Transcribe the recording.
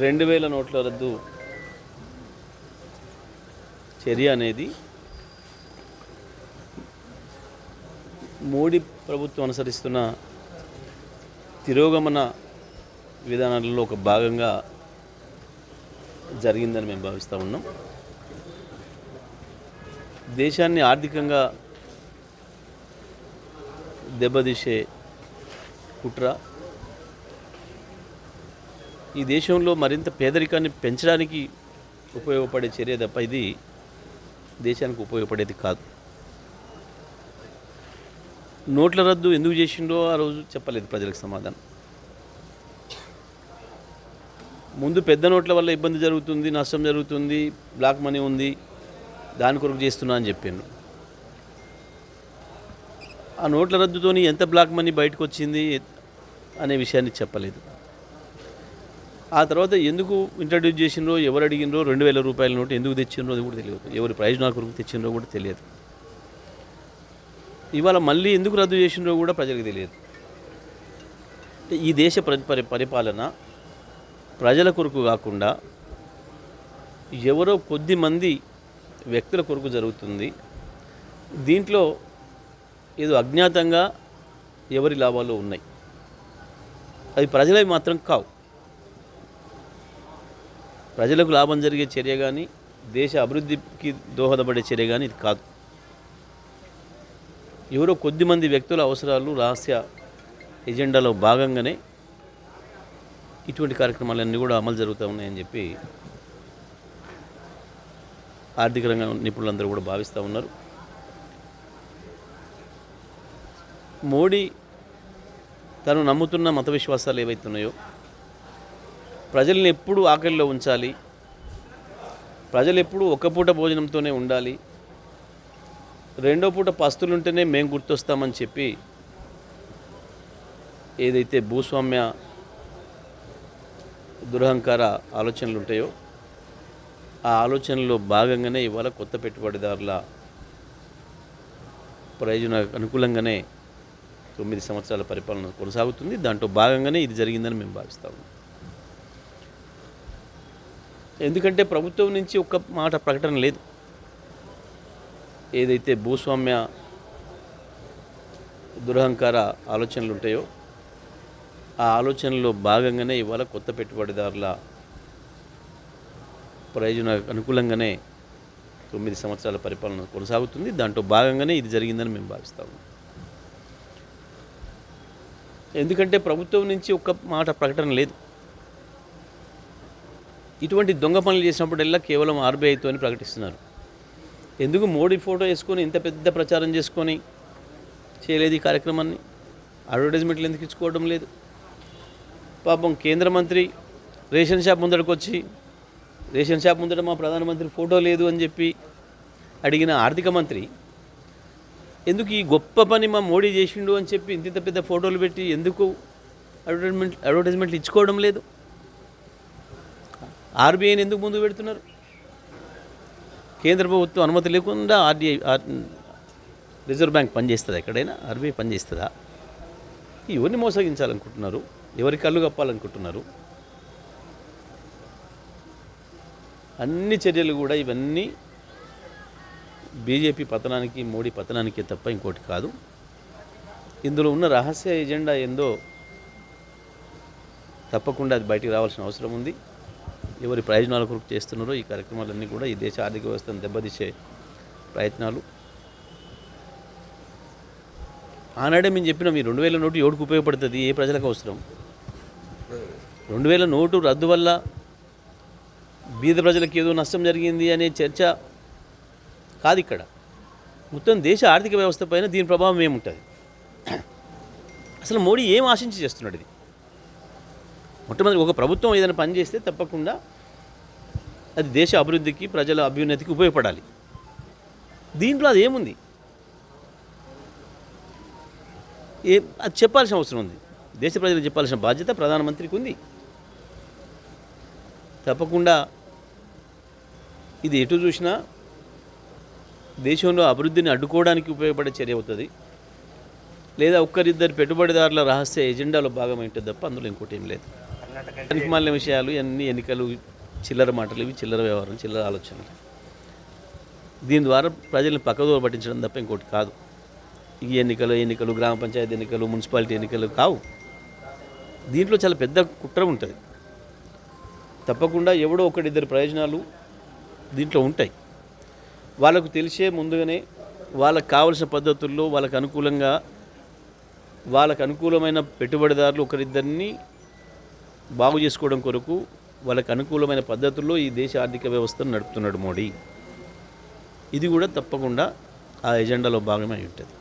రెండు వేల నోట్ల రద్దు చర్య అనేది మోడీ ప్రభుత్వం అనుసరిస్తున్న తిరోగమన విధానాలలో ఒక భాగంగా జరిగిందని మేము భావిస్తూ ఉన్నాం. దేశాన్ని ఆర్థికంగా దెబ్బతీసే కుట్ర ఈ దేశంలో మరింత పేదరికాన్ని పెంచడానికి ఉపయోగపడే చర్య తప్ప ఇది దేశానికి ఉపయోగపడేది కాదు. నోట్ల రద్దు ఎందుకు చేసిండో ఆ రోజు చెప్పలేదు ప్రజలకు సమాధానం. ముందు పెద్ద నోట్ల వల్ల ఇబ్బంది జరుగుతుంది నష్టం జరుగుతుంది బ్లాక్ మనీ ఉంది దాని కొరకు చేస్తున్నా అని చెప్పాను ఆ నోట్ల రద్దుతోని ఎంత బ్లాక్ మనీ బయటకు వచ్చింది అనే విషయాన్ని చెప్పలేదు. ఆ తర్వాత ఎందుకు ఇంట్రడ్యూస్ చేసిండ్రో ఎవరు అడిగినరో రెండు వేల రూపాయల నోటు ఎందుకు తెచ్చిండ్రో అది కూడా తెలియదు. ఎవరి ప్రయోజనాల కొరకు తెచ్చిండ్రో కూడా తెలియదు. ఇవాళ మళ్ళీ ఎందుకు రద్దు చేసిండ్రో కూడా ప్రజలకు తెలియదు. ఈ దేశ పరి- పరిపాలన ప్రజల కొరకు కాకుండా ఎవరో కొద్ది మంది వ్యక్తుల కొరకు జరుగుతుంది. దీంట్లో ఏదో అజ్ఞాతంగా ఎవరి లాభాలు ఉన్నాయి. అది ప్రజలవి మాత్రం కావు. ప్రజలకు లాభం జరిగే చర్య కానీ దేశ అభివృద్ధికి దోహదపడే చర్య కానీ ఇది కాదు. ఎవరో కొద్దిమంది వ్యక్తుల అవసరాలు రహస్య ఎజెండాలో భాగంగానే ఇటువంటి కార్యక్రమాలన్నీ కూడా అమలు జరుగుతూ ఉన్నాయని చెప్పి ఆర్థిక రంగ నిపుణులందరూ కూడా భావిస్తూ ఉన్నారు. మోడీ తను నమ్ముతున్న మత విశ్వాసాలు ఏవైతున్నాయో ప్రజల్ని ఎప్పుడూ ఆకలిలో ఉంచాలి? ప్రజలు ఎప్పుడూ ఒక పూట భోజనంతోనే ఉండాలి? రెండో పూట పస్తులుంటేనే మేము గుర్తొస్తామని చెప్పి ఏదైతే భూస్వామ్య దురహంకార ఆలోచనలు ఉంటాయో ఆ ఆలోచనలో భాగంగానే ఇవాళ కొత్త పెట్టుబడిదారుల ప్రయోజన అనుకూలంగానే తొమ్మిది సంవత్సరాల పరిపాలన కొనసాగుతుంది. దాంట్లో భాగంగానే ఇది జరిగిందని మేము భావిస్తాము ఎందుకంటే ప్రభుత్వం నుంచి ఒక్క మాట ప్రకటన లేదు. ఏదైతే భూస్వామ్య దురహంకార ఆలోచనలు ఉంటాయో ఆ ఆలోచనలో భాగంగానే ఇవాళ కొత్త పెట్టుబడిదారుల ప్రయోజన అనుకూలంగానే తొమ్మిది సంవత్సరాల పరిపాలన కొనసాగుతుంది. దాంట్లో భాగంగానే ఇది జరిగిందని మేము భావిస్తాము ఎందుకంటే ప్రభుత్వం నుంచి ఒక్క మాట ప్రకటన లేదు. ఇటువంటి దొంగ పనులు చేసినప్పుడల్లా కేవలం ఆర్బీఐతో అని ప్రకటిస్తున్నారు. ఎందుకు మోడీ ఫోటో వేసుకొని ఇంత పెద్ద ప్రచారం చేసుకొని చేయలేదు ఈ కార్యక్రమాన్ని? అడ్వర్టైజ్మెంట్లు ఎందుకు ఇచ్చుకోవడం లేదు? పాపం కేంద్ర మంత్రి రేషన్ షాప్ ముందరకు వచ్చి రేషన్ షాప్ ముందర మా ప్రధానమంత్రి ఫోటో లేదు అని చెప్పి అడిగిన ఆర్థిక మంత్రి ఎందుకు ఈ గొప్ప పని మా మోడీ చేసిండు? అని చెప్పి ఇంత ఇంత పెద్ద ఫోటోలు పెట్టి ఎందుకు అడ్వర్టైజ్మెంట్ అడ్వర్టైజ్మెంట్లు ఇచ్చుకోవడం లేదు? ఆర్బీఐని ఎందుకు ముందు పెడుతున్నారు? కేంద్ర ప్రభుత్వం అనుమతి లేకుండా ఆర్బీఐ రిజర్వ్ బ్యాంక్ పనిచేస్తుందా ఎక్కడైనా? ఆర్బీఐ పనిచేస్తుందా? ఎవరిని మోసగించాలనుకుంటున్నారు. ఎవరి కళ్ళు కప్పాలనుకుంటున్నారు? అన్ని చర్యలు కూడా ఇవన్నీ బీజేపీ పతనానికి మోడీ పతనానికి తప్ప ఇంకోటి కాదు. ఇందులో ఉన్న రహస్య ఎజెండా ఏందో తప్పకుండా అది బయటికి రావాల్సిన అవసరం ఉంది. ఎవరి ప్రయోజనాల కొరకు చేస్తున్నారో ఈ కార్యక్రమాలన్నీ కూడా ఈ దేశ ఆర్థిక వ్యవస్థను దెబ్బతీసే ప్రయత్నాలు. ఆనాడే మేము చెప్పినాం ఈ రెండు వేల నోటు ఎవరికి ఉపయోగపడుతుంది? ఏ ప్రజలకు అవసరం? రెండు వేల నోటు రద్దు వల్ల బీద ప్రజలకు ఏదో నష్టం జరిగింది అనే చర్చ కాదు ఇక్కడ. మొత్తం దేశ ఆర్థిక వ్యవస్థ పైన దీని ప్రభావం ఏముంటుంది? అసలు మోడీ ఏం ఆశించి చేస్తున్నాడు ఇది? మొట్టమొదటి ఒక ప్రభుత్వం ఏదైనా పని చేస్తే తప్పకుండా అది దేశ అభివృద్ధికి ప్రజల అభ్యున్నతికి ఉపయోగపడాలి. దీంట్లో అది ఏముంది? ఏ అది చెప్పాల్సిన అవసరం ఉంది. దేశ ప్రజలకు చెప్పాల్సిన బాధ్యత ప్రధానమంత్రికి ఉంది. తప్పకుండా ఇది ఎటు చూసినా దేశంలో అభివృద్ధిని అడ్డుకోవడానికి ఉపయోగపడే చర్య అవుతుంది. లేదా ఒక్కరిద్దరు పెట్టుబడిదారుల రహస్య ఎజెండాలో భాగం ఉంటుంది తప్ప అందులో ఇంకోటి ఏం లేదు. పనికిమాలిన విషయాలు అన్ని ఎన్నికలు చిల్లర మాటలు ఇవి చిల్లర వ్యవహారం చిల్లర ఆలోచనలు. దీని ద్వారా ప్రజల్ని పక్కదో పట్టించడం తప్ప ఇంకోటి కాదు. ఈ ఎన్నికలు ఎన్నికలు గ్రామ పంచాయతీ ఎన్నికలు మున్సిపాలిటీ ఎన్నికలు కావు. దీంట్లో చాలా పెద్ద కుట్ర ఉంటుంది. తప్పకుండా ఎవడో ఒకటిద్దరు ప్రయోజనాలు దీంట్లో ఉంటాయి. వాళ్ళకు తెలిసే ముందుగానే వాళ్ళకు కావలసిన పద్ధతుల్లో వాళ్ళకు అనుకూలంగా వాళ్ళకు అనుకూలమైన పెట్టుబడిదారులు ఒకరిద్దరిని బాగు చేసుకోవడం కొరకు వాళ్ళకి అనుకూలమైన పద్ధతుల్లో ఈ దేశ ఆర్థిక వ్యవస్థను నడుపుతున్నాడు మోడీ. ఇది కూడా తప్పకుండా ఆ ఎజెండాలో భాగమై ఉంటుంది.